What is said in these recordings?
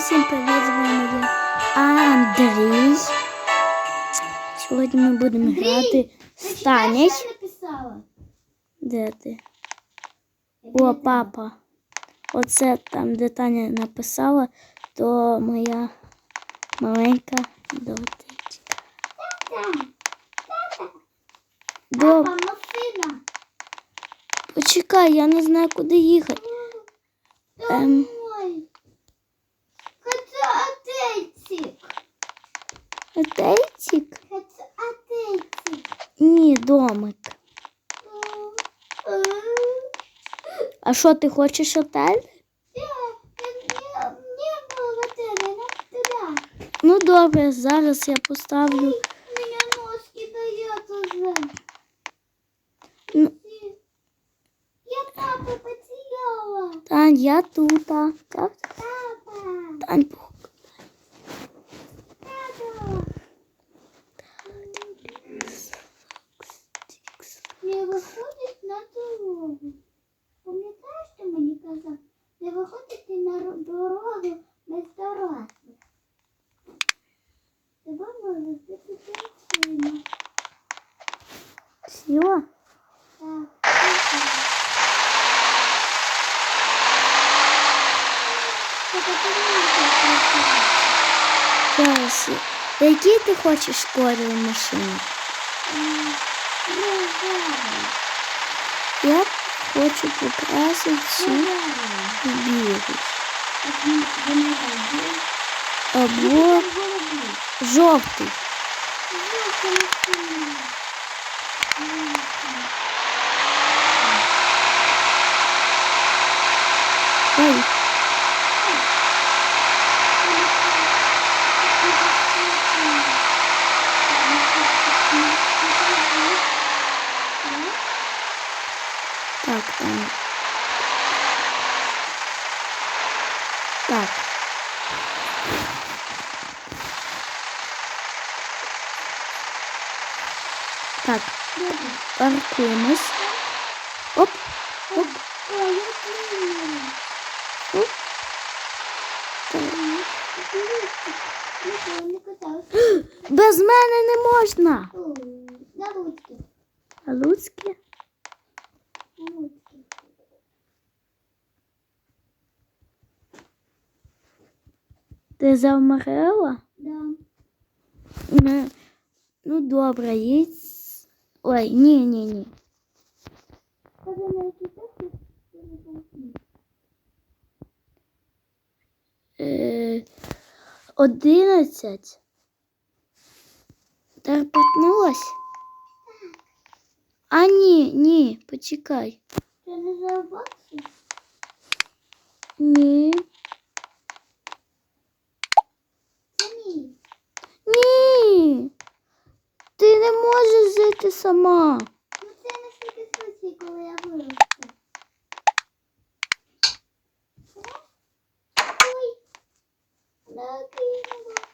всім привіт, з вами я Андрій. Сьогодні ми будемо грати. Що я написала? Де ти? О, папа. Оце там, де Таня написала, то моя маленька дотичка. Тата, До... папа, машина. Почекай, я не знаю, куди їхати. Ем. Домой. Хочу отельчик. Отельчик? Отельчик. Ні, домик. А що ти хочеш отель? Ну добре, зараз я поставлю. Ну, Я папу потеряла. Тань, я тут. Папа, Тань, пох- папа. Не выходит на дорогу. Пам'ятаєш, що мені казав? Не виходити на ро- дорогу без дорослих. Тебе може бути причина. Сіла? Так. Зараз. я- Які ти хочеш кольори машини? Я хочу покрасити цю білу. Або жовтий. Ой, так, там. Так. Так, паркуємось. Оп, оп, оп. Без мене не можна. А Луцьке? Ти завмерла? Да. Ну, ну добре, їдь. Ой, ні, ні, ні. Коли на які тест, то не пам'ятаю. Е, Одинадцять. Терпотнулась? А ні, ні, почекай. Це не заробався? Ні. Це мій. Ні. Ти не можеш жити сама. Ну це на всякий случай, коли я виросту. Ой. Накинула.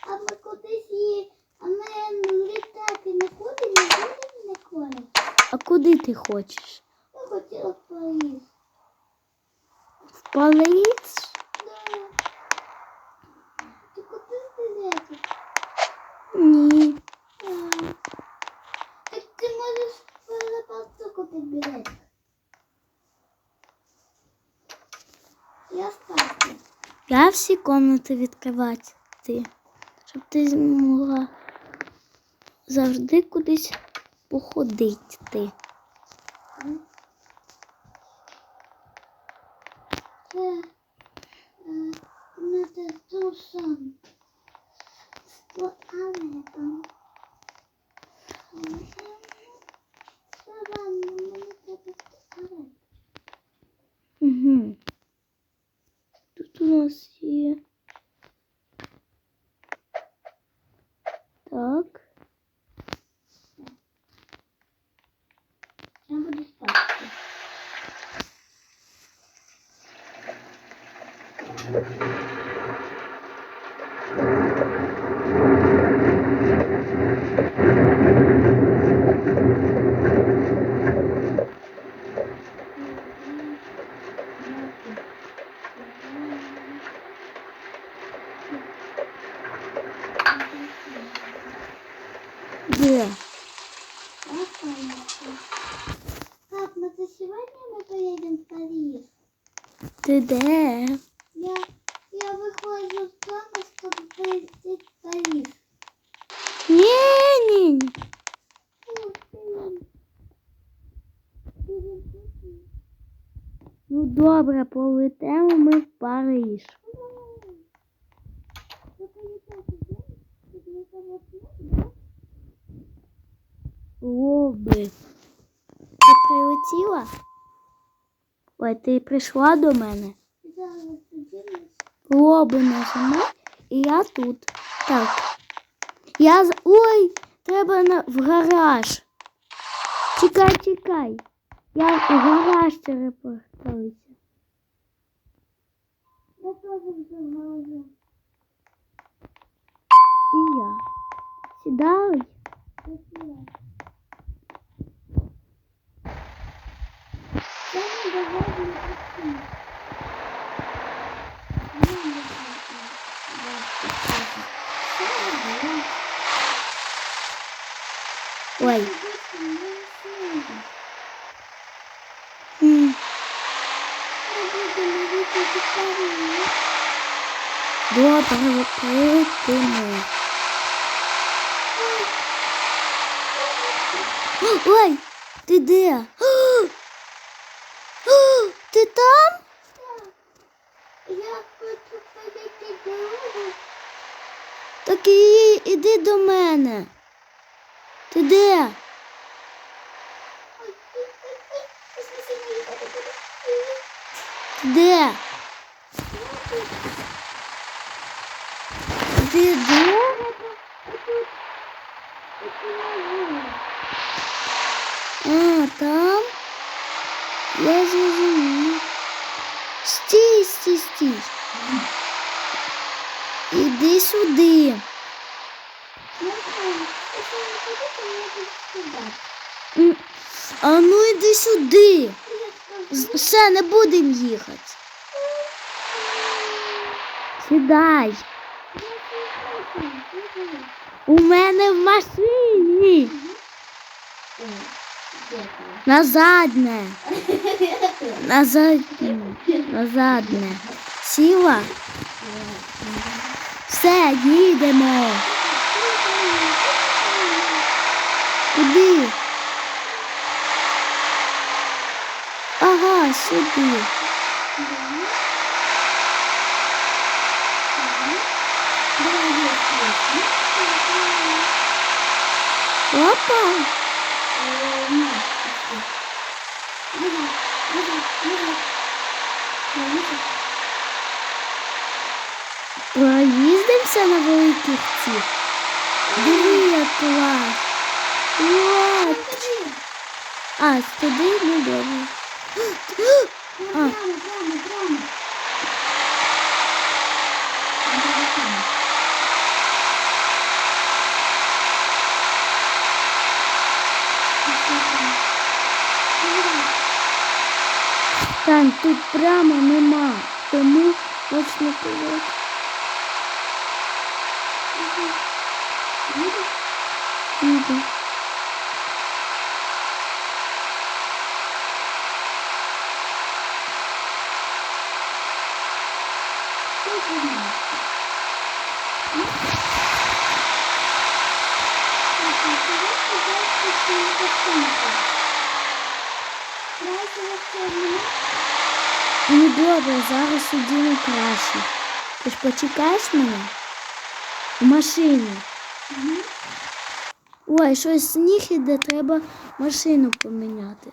А ми кудись її, а ми літати не ходимо, не будемо ніколи. А куди ти хочеш? Я хотіла в Париж. В Париж? Да. Ти купив білети? Ні. А. Так ти можеш в аеропорту купити білет. Я спати. Я всі комнати відкривати, ти, щоб ти змогла завжди кудись походити. Ти. Це е. Це ванна, мені треба туалет. Угу. Добре, полетимо ми в Париж. Лоби. Ти прилетіла? Ой, ти прийшла до мене. Лоби нажимай, і я тут. Так. Я. Ой, треба на... в гараж. Чекай, чекай. Я в гараж телепортуюся. Я тоже заговорю. І я. Сідай. Спасибо. Я не довольна таким. Я не довольна. Ой. Я М, буду любити Париж. Прилетимо. Ой, ти де? Ти там? Я хочу подойти дорогу. Так і іди до мене. Ти де? Ти де? Ти? А, там? Я зрозумів. Стій, стій, стій. Іди сюди. А ну іди сюди. Все, не будемо їхати. Сідай. У мене в машині. На задне. На задне. На задне. Сіла? Все, їдемо. Куди? Ага, сюди. Опа. Проїздимося на великих цих. Диви, як клас. От. А, туди не добре. А. Тань, тут прямо нема, тому точно казати. Їду. Ну добре, зараз одіну краще. Ти ж почекаєш мене? В машині. Ой, щось сніг іде, треба машину поміняти.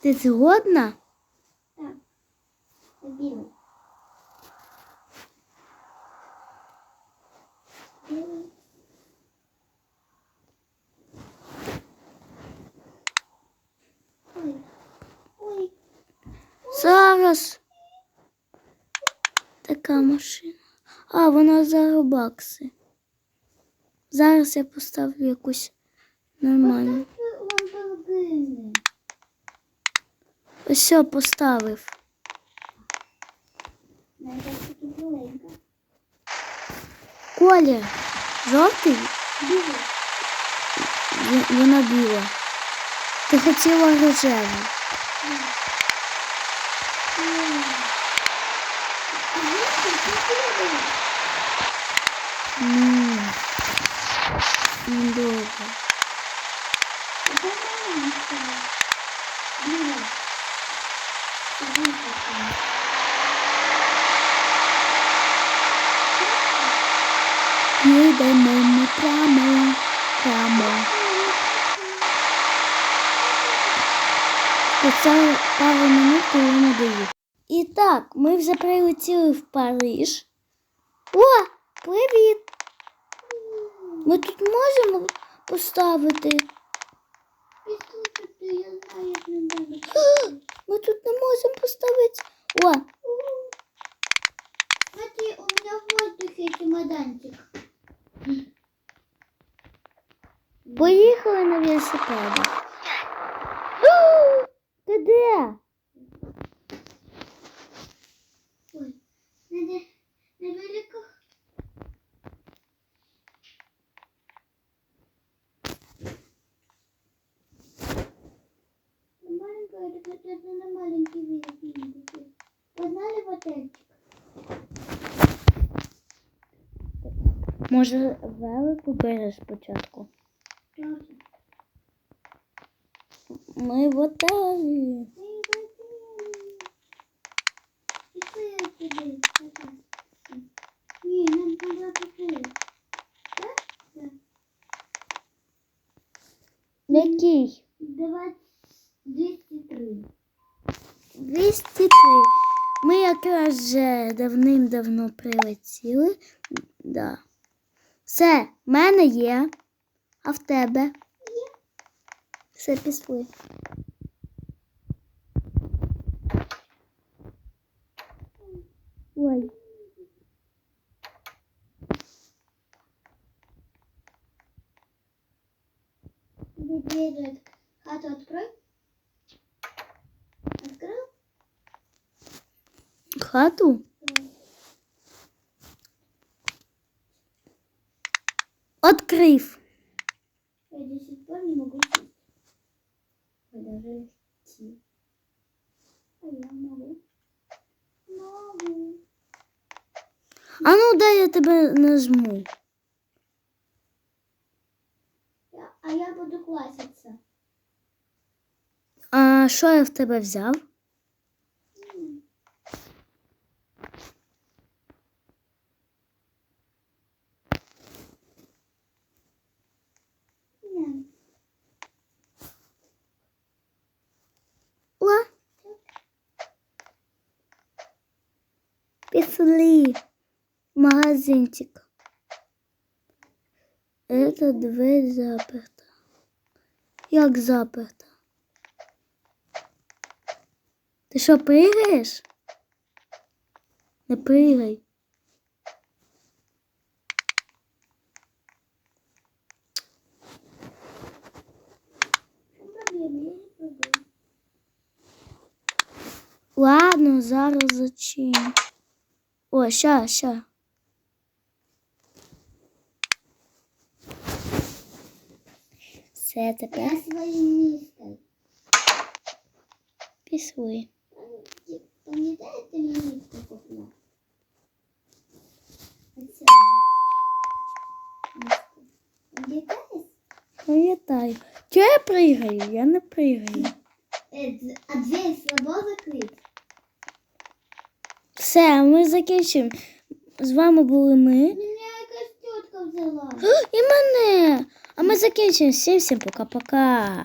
Ти згодна? Білий. Білий. Ой. Ой. Зараз. Така машина. Вона за бакси. Зараз я поставлю якусь нормальну. Ось все поставив. Колір. Жовтий? Вона біла. Ти хотіла рожеву. Це пару минут. І так, ми вже прилетіли в Париж. О, привіт! Ми тут можемо поставити. Ми тут не можемо поставити. О, Смотри, у меня в воздухе чемоданчик. поїхали на велосипедах. Ти де? Може, велику береш спочатку? Ми в отелі. Нам треба піти. Так? Який? Давай 203. 203. Ми якраз вже давним-давно прилетіли. Да. Все, в мене є. А в тебе? Є. Все, пішли. Открив. Я до сих пор не могу сесть. Идти. А я могу. Могу. А ну дай я тебе нажму. Я- а я буду класситься. А що я в тебе взяв? Пішли. Магазинчик. Эта дверь заперта. Як заперта? Ти що, пригаєш? Не пробую. Ладно, зараз зачиню. О, ща, ща. Все, тепер пішли. Пам'ятаєте. Місто. Пам'ятаєш? Пам'ятаю. Чого я пригаю? Я не пригаю. Е, А дверь слабо закрыть? Все, ми закінчимо. З вами були ми. Мене якась тітка взяла. І мене. А ми закінчимо. Всім всім пока-пока.